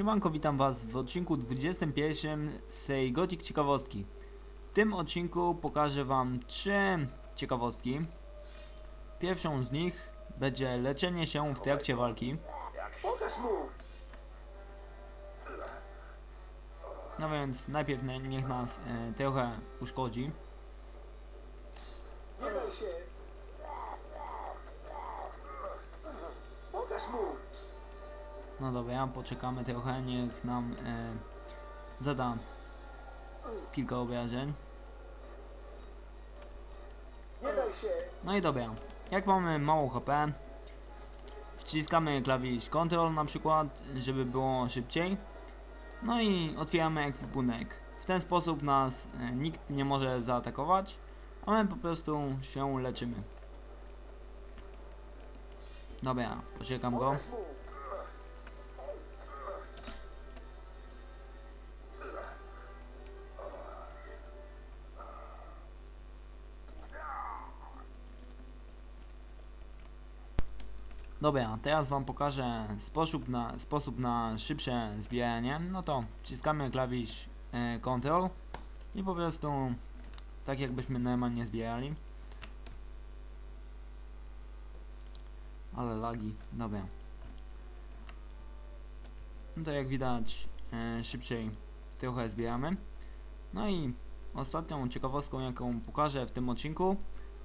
Siemanko, witam Was w odcinku 21 z Gothic Ciekawostki. W tym odcinku pokażę Wam trzy ciekawostki. Pierwszą z nich będzie leczenie się w trakcie walki. No więc najpierw nie- niech nas e, trochę uszkodzi. Nie daj się! No dobra, poczekamy trochę, niech nam e, zada kilka obrażeń. No i dobra, jak mamy mało HP, wciskamy klawisz Ctrl na przykład, żeby było szybciej. No i otwieramy ekwipunek. W ten sposób nas e, nikt nie może zaatakować, a my po prostu się leczymy. Dobra, poczekam go. Dobra, teraz wam pokażę sposób na, sposób na szybsze zbieranie. No to wciskamy klawisz e, Ctrl i po prostu tak jakbyśmy normalnie zbierali. Ale lagi, dobra. No to jak widać e, szybciej trochę zbieramy. No i ostatnią ciekawostką jaką pokażę w tym odcinku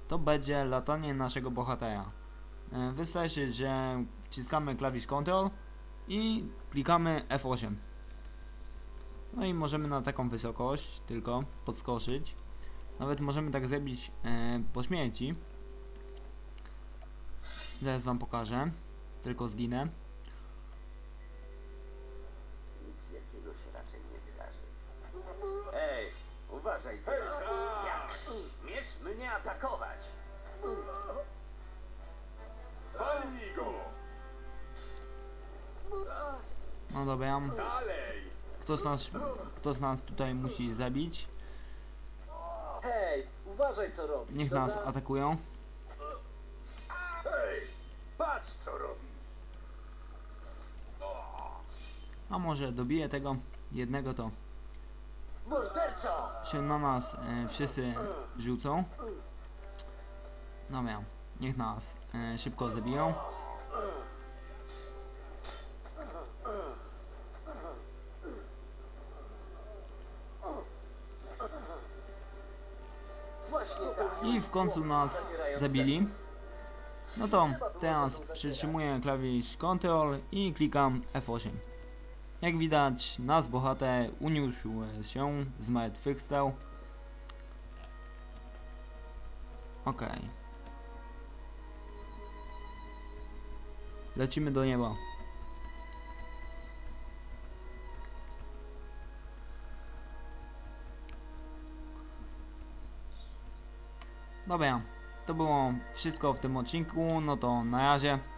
to będzie latanie naszego bohatera. E, Wystarczy, że wciskamy klawisz Ctrl i klikamy F8. No i możemy na taką wysokość tylko podskoczyć. Nawet możemy tak zrobić e, po śmierci. Zaraz wam pokażę. Tylko zginę. Dobra. Z nas, kto z nas tutaj musi zabić? Hej, uważaj co robisz. Niech nas atakują. Hej! Patrz co robi! A może dobiję tego jednego to Morderco! się na nas e, wszyscy rzucą. Dobra, niech nas e, szybko zabiją. I w końcu nas zabili. No to teraz przytrzymuję klawisz Ctrl i klikam F8. Jak widać, nasz bohater uniósł się, zmartwychwstał. Okej. Lecimy do nieba. Dobra, to było wszystko w tym odcinku, no to na razie.